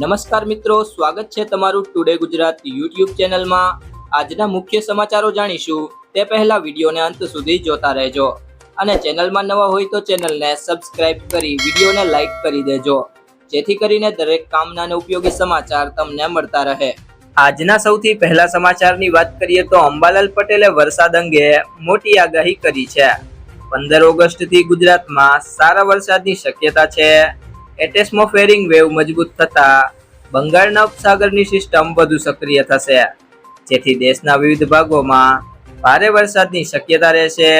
નમસ્કાર મિત્રો, સ્વાગત છે તમારું ટુડે ગુજરાત યુટ્યુબ ચેનલમાં. આજના મુખ્ય સમાચારો જાણીશું. તે પહેલા વિડીયોને અંત સુધી જોતા રહેજો. અને ચેનલમાં નવા હોય તો ચેનલને સબસ્ક્રાઇબ કરી વિડીયોને લાઈક કરી દેજો. જેથી કરીને દરેક કામના ઉપયોગી સમાચાર તમને મળતા રહે. આજના સૌથી પહેલા સમાચારની વાત કરીએ તો અંબાલાલ પટેલે વરસાદ અંગે મોટી આગાહી કરી છે. પંદર ઓગસ્ટથી ગુજરાતમાં સારા વરસાદની શક્યતા છે. એટેસ્મોફેરિંગ વેવ મજબૂત થતા બંગાળના ઉપસાગરની સિસ્ટમ વધુ સક્રિય થશે. જેથી દેશના વિવિધ ભાગોમાં ભારે વરસાદની શક્યતા રહેશે.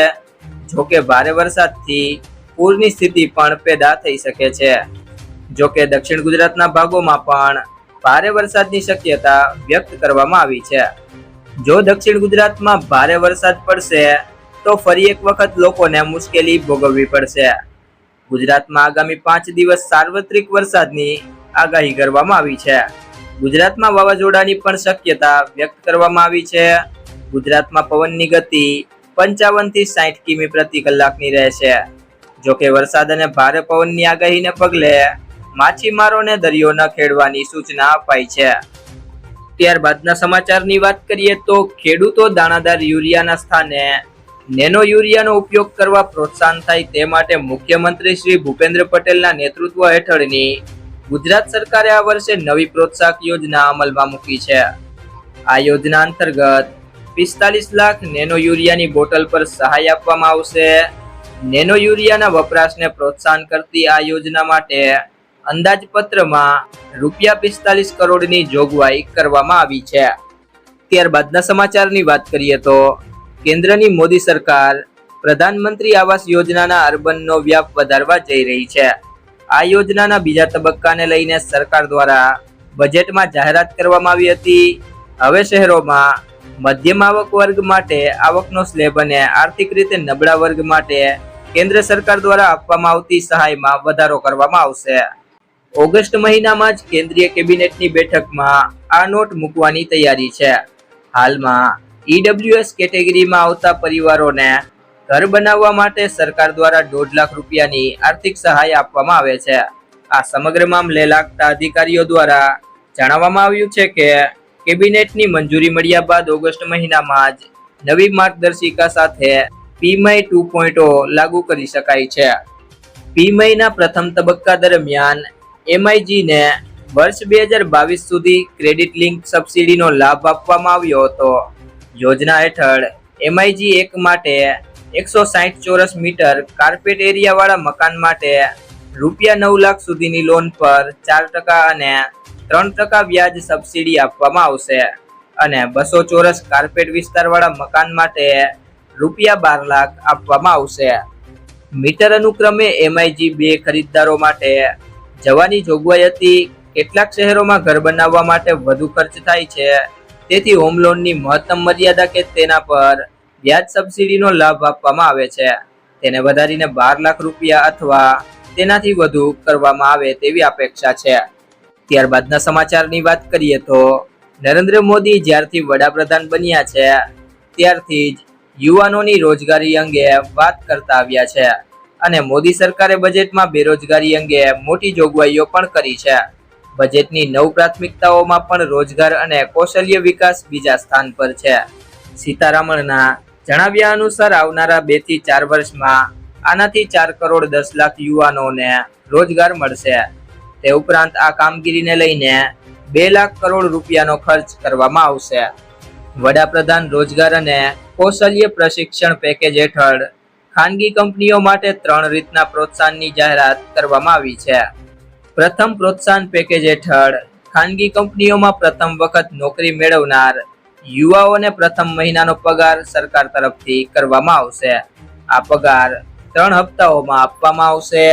જોકે ભારે વરસાદથી પૂરની સ્થિતિ પણ પેદા થઈ શકે છે. જોકે દક્ષિણ ગુજરાતના ભાગોમાં પણ ભારે વરસાદની શક્યતા વ્યક્ત કરવામાં આવી છે. જો દક્ષિણ ગુજરાતમાં ભારે વરસાદ પડશે, તો ફરી એક વખત લોકોને મુશ્કેલી ભોગવવી પડશે. ગુજરાતમાં આગામી પાંચ દિવસ સાર્વત્રિક વરસાદની આગાહી કરવામાં આવી છે. ગુજરાતમાં વાવાઝોડાની પણ શક્યતા વ્યક્ત કરવામાં આવી છે. ગુજરાતમાં પવનની ગતિ પંચાવનથી સાઠ કિમી પ્રતિ કલાકની રહેશે જોકે વરસાદ અને ભારે પવનની આગાહીને પગલે માછીમારોને દરિયો ન ખેડવાની સૂચના અપાઈ છે. ત્યારબાદના સમાચારની વાત કરીએ તો ખેડૂતો દાણાદાર યુરિયાના સ્થાને નેનો યુરિયાનો ઉપયોગ કરવા પ્રોત્સાહન થાય તે માટે મુખ્યમંત્રી શ્રી ભૂપેન્દ્ર પટેલના નેતૃત્વ હેઠળની ગુજરાત સરકારે આ વર્ષે નવી પ્રોત્સાહક યોજના અમલમાં મૂકી છે. આ યોજના અંતર્ગત પિસ્તાલીસ લાખ નેનો યુરિયાની બોટલ પર સહાય આપવામાં આવશે. નેનો યુરિયાના વપરાશને પ્રોત્સાહન કરતી આ યોજના માટે અંદાજપત્રમાં રૂપિયા પિસ્તાલીસ કરોડની જોગવાઈ કરવામાં આવી છે. ત્યારબાદના સમાચારની વાત કરીએ તો કેન્દ્રની મોદી સરકાર પ્રધાનમંત્રી આવાસ યોજનાના અર્બનનો વ્યાપ વધારવા જઈ રહી છે. આ યોજનાના બીજા તબક્કાને લઈને સરકાર દ્વારા બજેટમાં જાહેરાત કરવામાં આવી હતી. હવે શહેરોમાં મધ્યમ આવક વર્ગ માટે આવકનો સ્લેબ અને આર્થિક રીતે નબળા વર્ગ માટે કેન્દ્ર સરકાર દ્વારા આપવામાં આવતી સહાયમાં વધારો કરવામાં આવશે. ઓગસ્ટ મહિનામાં જ કેન્દ્રીય કેબિનેટની બેઠકમાં આ નોટ મૂકવાની તૈયારી છે. હાલમાં ઈડબ્લ્યુએસ કેટેગરીમાં આવતા પરિવારોને ઘર બનાવવા માટે સરકાર દ્વારા દોઢ લાખ રૂપિયાની આર્થિક સહાય આપવામાં આવે છે. આ સમગ્ર મામલે લાગતા અધિકારીઓ દ્વારા જણાવવામાં આવ્યું છે કે, કેબિનેટની મંજૂરી મળ્યા બાદ ઓગસ્ટ મહિનામાં જ નવી માર્ગદર્શિકા સાથે પીમઈ ટુ પોઈન્ટ લાગુ કરી શકાય છે. પીમઈના પ્રથમ તબક્કા દરમિયાન એમઆઈજીને વર્ષ બે હજાર બાવીસ સુધી ક્રેડિટ લિંક સબસિડીનો લાભ આપવામાં આવ્યો હતો. યોજના હેઠળ એમઆઈજી એક માટે એકસો સાઠ ચોરસ મીટર કાર્પેટ એરિયાવાળા મકાન માટે રૂપિયા નવ લાખ સુધીની લોન પર ચાર ટકા અને ત્રણ ટકા વ્યાજ સબસિડી આપવામાં આવશે. અને બસો ચોરસ કાર્પેટ વિસ્તારવાળા મકાન માટે રૂપિયા બાર લાખ આપવામાં આવશે. મીટર અનુક્રમે એમઆઈજી બે ખરીદદારો માટે જવાની જોગવાઈ હતી. કેટલાક શહેરોમાં ઘર બનાવવા માટે વધુ ખર્ચ થાય છે. તેથી હોમ લોનની મહત્તમ મર્યાદા કે તેના પર વ્યાજ સબસિડીનો લાભ આપવામાં આવે છે. તેને વધારીને બાર લાખ રૂપિયા અથવા તેનાથી વધુ કરવામાં આવે તેવી અપેક્ષા છે. ત્યારબાદના સમાચારની વાત કરીએ તો નરેન્દ્ર મોદી જ્યારથી વડાપ્રધાન બન્યા છે, ત્યારથી જ યુવાનોની રોજગારી અંગે વાત કરતા આવ્યા છે અને મોદી સરકારે બજેટમાં બેરોજગારી અંગે મોટી જોગવાઈઓ પણ કરી છે. બજેટની નવ પ્રાથમિકતાઓમાં પણ રોજગાર અને કૌશલ્ય વિકાસ બીજા સ્થાન પર છે. સીતારામણના જણાવ્યા અનુસાર આવનારા બેથી ચાર વર્ષમાં આનાથી ચાર કરોડ દસ લાખ યુવાનોને રોજગાર મળશે. તે ઉપરાંત આ કામગીરીને લઈને બે લાખ કરોડ રૂપિયાનો ખર્ચ કરવામાં આવશે. વડાપ્રધાન રોજગાર અને કૌશલ્ય પ્રશિક્ષણ પેકેજ હેઠળ ખાનગી કંપનીઓ માટે ત્રણ રીતના પ્રોત્સાહનની જાહેરાત કરવામાં આવી છે. પ્રથમ પ્રોત્સાહન પેકેજ હેઠળ ખાનગી કંપનીઓમાં પ્રથમ વખત નોકરી મેળવનાર યુવાઓને પ્રથમ મહિનાનો પગાર સરકાર તરફથી કરવામાં આવશે. આ પગાર ત્રણ હપ્તાઓમાં આપવામાં આવશે.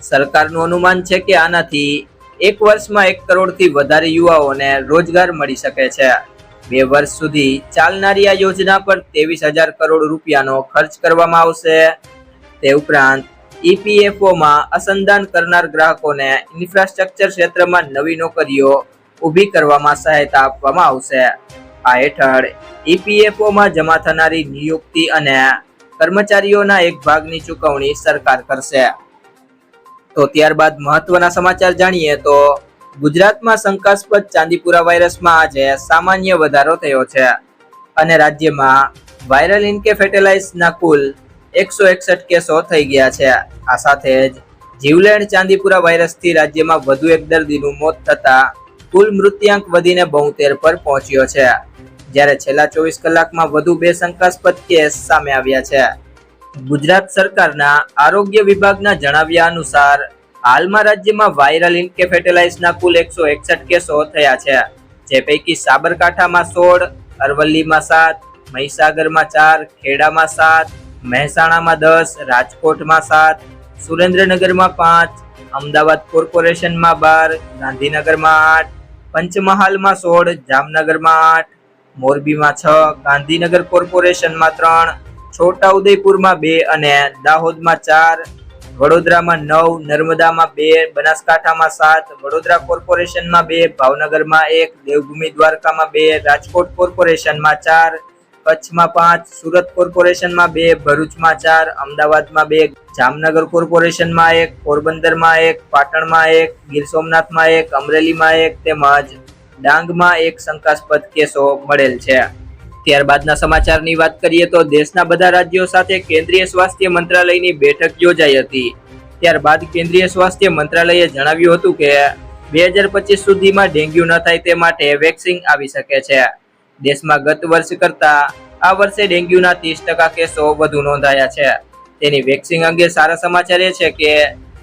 સરકારનું અનુમાન છે કે આનાથી એક વર્ષમાં એક કરોડથી વધારે યુવાઓને રોજગાર મળી શકે છે. બે વર્ષ સુધી ચાલનારી આ યોજના પર ત્રેવીસ હજાર કરોડ રૂપિયાનો ખર્ચ કરવામાં આવશે. તે ઉપરાંત ઈપીએફઓમાં અસંધાન કરનાર ગ્રાહકોને ઇન્ફ્રાસ્ટ્રક્ચર ક્ષેત્રમાં નવી નોકરીઓ ઊભી કરવામાં સહાયતા આપવામાં આવશે. આ હેઠળ ઈપીએફઓમાં જમા થનારી નિયુક્તિ અને કર્મચારીઓના એક ભાગની ચૂકવણી સરકાર કરશે. તો ત્યારબાદ મહત્વના સમાચાર જાણીએ તો ગુજરાતમાં શંકાસ્પદ ચાંદીપુરા વાયરસમાં આજે સામાન્ય વધારો થયો છે. અને રાજ્યમાં વાયરલ ઇન્કેફેટેલાઇસના કુલ એકસો એકસઠ કેસો થઈ ગયા છે. આ સાથે જ જીવલેણ ચાંદીપુરા વાયરસથી રાજ્યમાં વધુ એક દર્દીનું મોત થતા કુલ મૃત્યાંક વધીને બોતેર પર પહોંચ્યો છે. જ્યારે છેલ્લા ચોવીસ કલાકમાં વધુ બે શંકાસ્પદ કેસ સામે આવ્યા છે. ગુજરાત સરકારના આરોગ્ય વિભાગના જણાવ્યા અનુસાર, હાલમાં રાજ્યમાં વાયરલ ઇન્કેફેટેલાઇસના કુલ એકસો એકસઠ કેસો થયા છે. જે પૈકી સાબરકાંઠામાં સોળ, અરવલ્લીમાં સાત, મહીસાગરમાં ચાર, ખેડામાં સાત મહેસાણામાં દસ, રાજકોટમાં સાત, સુરેન્દ્રનગરમાં પાંચ, અમદાવાદ કોર્પોરેશનમાં બાર, ગાંધીનગરમાં આઠ, પંચમહાલમાં સોળ, જામનગરમાં આઠ, મોરબીમાં છ, ગાંધીનગર કોર્પોરેશનમાં ત્રણ, છોટાઉદેપુરમાં બે અને દાહોદમાં ચાર, વડોદરામાં નવ, નર્મદામાં બે, બનાસકાંઠામાં સાત, વડોદરા કોર્પોરેશનમાં બે, ભાવનગરમાં એક, દેવભૂમિ દ્વારકામાં બે, રાજકોટ કોર્પોરેશનમાં ચાર કચ્છમાં પાંચ, સુરત કોર્પોરેશનમાં બે, ભરૂચમાં ચાર, અમદાવાદમાં બે, જામનગર કોર્પોરેશનમાં એક, પોરબંદરમાં એક, પાટણમાં એક, ગીર સોમનાથમાં એક, અમરેલીમાં એક તેમજ ડાંગમાં એક શંકાસ્પદ કેસો મળેલ છે. ત્યારબાદના સમાચારની વાત કરીએ તો દેશના બધા રાજ્યો સાથે કેન્દ્રીય સ્વાસ્થ્ય મંત્રાલયની બેઠક યોજાઈ હતી. ત્યારબાદ કેન્દ્રીય સ્વાસ્થ્ય મંત્રાલયે જણાવ્યું હતું કે, બે હજાર પચીસ સુધીમાં ડેન્ગ્યુ ન થાય તે માટે વેક્સિન આવી શકે છે. દેશમાં ગત વર્ષ કરતા આ વર્ષે ડેન્ગ્યુના ત્રીસ ટકા કેસો વધુ નોંધાયા છે. તેની વેક્સિન અંગે સારા સમાચાર એ છે કે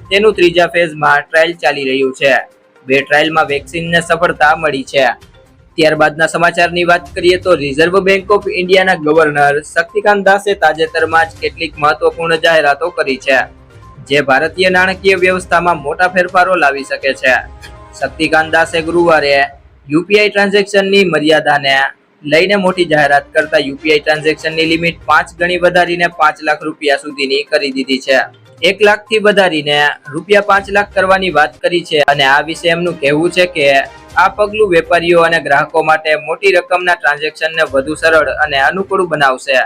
તેનું ત્રીજા ફેઝમાં ટ્રાયલ ચાલી રહ્યું છે. બે ટ્રાયલમાં વેક્સિનને સફળતા મળી છે. ત્યારબાદના સમાચારની વાત કરીએ તો રિઝર્વ બેંક ઓફ ઇન્ડિયાના ગવર્નર શક્તિકાંત દાસે તાજેતરમાં જ કેટલીક મહત્વપૂર્ણ જાહેરાતો કરી છે, જે ભારતીય નાણાકીય વ્યવસ્થામાં મોટા ફેરફારો લાવી શકે છે. શક્તિકાંત દાસે ગુરુવારે યુપીઆઈ ટ્રાન્ઝેક્શનની મર્યાદાને લઈને મોટી જાહેરાત કરતા યુપીઆઈ ટ્રાન્ઝેક્શનની લિમિટ પાંચ ગણી વધારીને પાંચ લાખ રૂપિયા સુધીની કરી દીધી છે. એક લાખથી વધારીને રૂપિયા પાંચ લાખ કરવાની વાત કરી છે અને આ વિશે એમનું કહેવું છે કે આ પગલું વેપારીઓ અને ગ્રાહકો માટે મોટી રકમના ટ્રાન્ઝેક્શનને વધુ સરળ અને અનુકૂળ બનાવશે.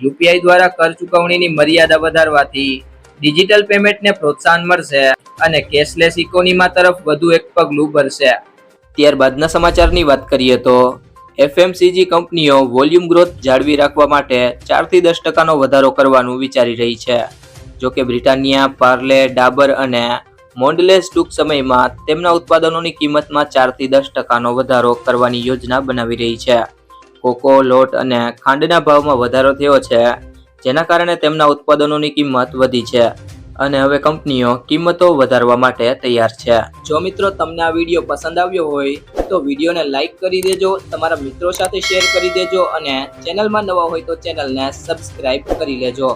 યુપીઆઈ દ્વારા કર ચૂકવણીની મર્યાદા વધારવાથી ડિજિટલ પેમેન્ટને પ્રોત્સાહન મળશે અને કેશલેસ ઇકોનોમી તરફ વધુ એક પગલું ભરશે ત્યારબાદના સમાચારની વાત કરીએ તો એફએમસીજી કંપનીઓ વોલ્યુમ ગ્રોથ જાળવી રાખવા માટે ચારથી દસ ટકાનો વધારો કરવાનું વિચારી રહી છે. જોકે બ્રિટાનિયા, પાર્લે, ડાબર અને મોન્ડલેસ ટૂંક સમયમાં તેમના ઉત્પાદનોની કિંમતમાં ચારથી દસ ટકાનો વધારો કરવાની યોજના બનાવી રહી છે. કોકો, લોટ અને ખાંડના ભાવમાં વધારો થયો છે, જેના કારણે તેમના ઉત્પાદનોની કિંમત વધી છે. અને હવે કંપનીઓ કિંમતો વધારવા માટે તૈયાર છે. જો મિત્રો તમને આ વીડિયો પસંદ આવ્યો હોય, તો વિડીયોને લાઈક કરી દેજો, તમારા મિત્રો સાથે શેર કરી દેજો અને ચેનલમાં નવા હોય તો ચેનલને સબસ્ક્રાઇબ કરી લેજો.